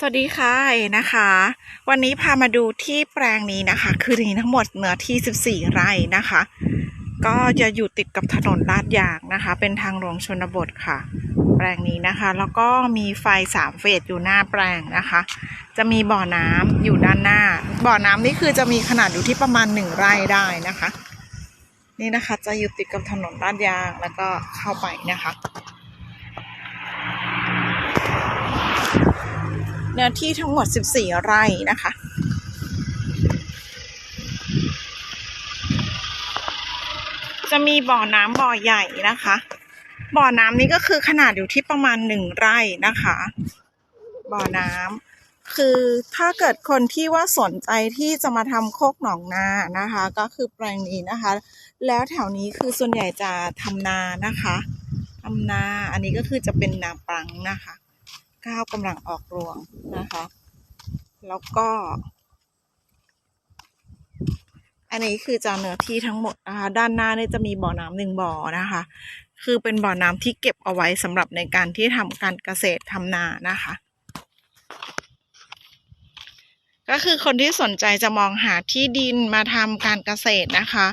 สวัสดีค่ะนะคะ วันนี้พามาดูที่แปลงนี้นะคะ คือนี้ทั้งหมดเนื้อที่ 14 ไร่นะคะ ก็จะอยู่ติดกับถนนลาดยางนะคะ เป็นทางหลวงชนบทค่ะ แปลงนี้นะคะ แล้วก็มีไฟสามเฟสอยู่หน้าแปลงนะคะ จะมีบ่อน้ำอยู่ด้านหน้า บ่อน้ำนี่คือจะมีขนาดอยู่ที่ประมาณหนึ่งไร่ได้นะคะ นี่นะคะจะอยู่ติดกับถนนลาดยางแล้วก็เข้าไปนะคะ เนื้อที่ทั้งหมด 14 ไร่นะคะ จะมีบ่อน้ำบ่อใหญ่นะคะ บ่อน้ำนี้ก็คือขนาดอยู่ที่ประมาณหนึ่งไร่นะคะ บ่อน้ำคือถ้าเกิดคนที่ว่าสนใจที่จะมาทำโคกหนองนานะคะ ก็คือแปลงนี้นะคะ แล้วแถวนี้คือส่วนใหญ่จะทำนานะคะทำนาอันนี้ก็คือจะเป็นนาปังนะคะ ข้าวกำลังออกรวงนะคะ แล้วก็ อันนี้คือจะเนื้อที่ทั้งหมดนะคะด้านหน้าเนี่ยจะมีบ่อน้ำหนึ่งบ่อนะคะ คือเป็นบ่อน้ำที่เก็บเอาไว้สำหรับในการที่ทำการเกษตรทำนานะคะก็คือคนที่สนใจจะมองหาที่ดินมาทำการเกษตรนะคะ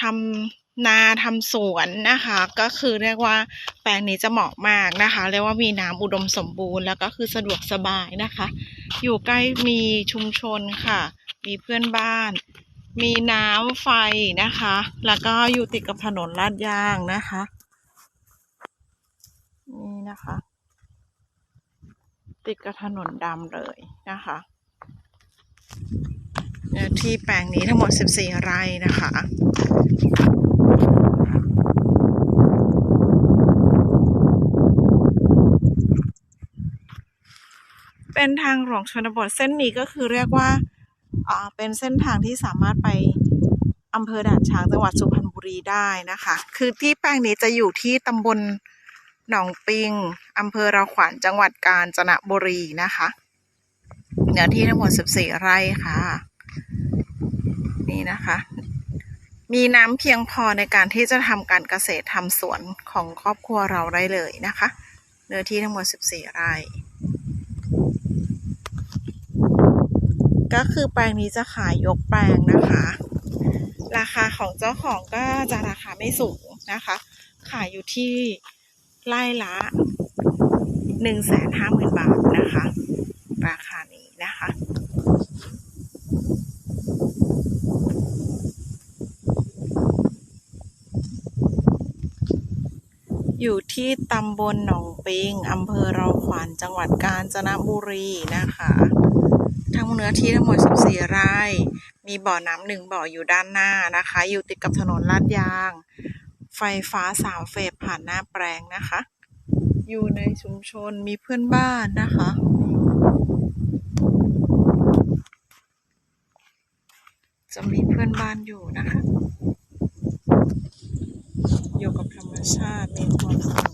ทำ นาทำสวนนะคะ ก็คือเรียกว่าแปลงนี้จะเหมาะมากนะคะ เรียกว่ามีน้ำอุดมสมบูรณ์แล้วก็คือสะดวกสบายนะคะ อยู่ใกล้มีชุมชนค่ะ มีเพื่อนบ้าน มีน้ำไฟนะคะ แล้วก็อยู่ติดกับถนนลาดยางนะคะนี่นะคะ ติดกับถนนดำเลยนะคะที่แปลงนี้ทั้งหมด 14 ไร่นะคะ เป็นทางหลวงชนบทเส้นนี้ก็คือเรียกว่าอ่าเป็นเส้นทางที่สามารถไปอำเภอด่านช้างจังหวัดสุพรรณบุรีได้นะคะ คือที่แปลงนี้จะอยู่ที่ตำบลหนองปิงอำเภอราขวัญจังหวัดกาญจนบุรีนะคะเนื้อที่ทั้งหมด 14 ไร่ค่ะ นี่นะคะ มีน้ำเพียงพอในการที่จะทำการเกษตรทำสวนของครอบครัวเราได้เลยนะคะ เนื้อที่ทั้งหมด 14 ไร่ ก็คือแปลงนี้จะขายยกแปลงนะคะ ราคาของเจ้าของก็จะราคาไม่สูงนะคะ ขายอยู่ที่ไร่ละหนึ่งแสนห้าหมื่นบาทนะคะ ราคานี้นะคะอยู่ที่ตำบลหนองปิงอำเภอเราขวัญจังหวัดกาญจนบุรีนะคะ ทั้งเนื้อที่ทั้งหมด 14 ไร่ มีบ่อน้ำหนึ่งบ่ออยู่ด้านหน้านะคะ อยู่ติดกับถนนลาดยาง ไฟฟ้าสามเฟสผ่านหน้าแปลงนะคะ อยู่ในชุมชนมีเพื่อนบ้านนะคะ จะมีเพื่อนบ้านอยู่นะคะ อยู่กับธรรมชาติมีความสุข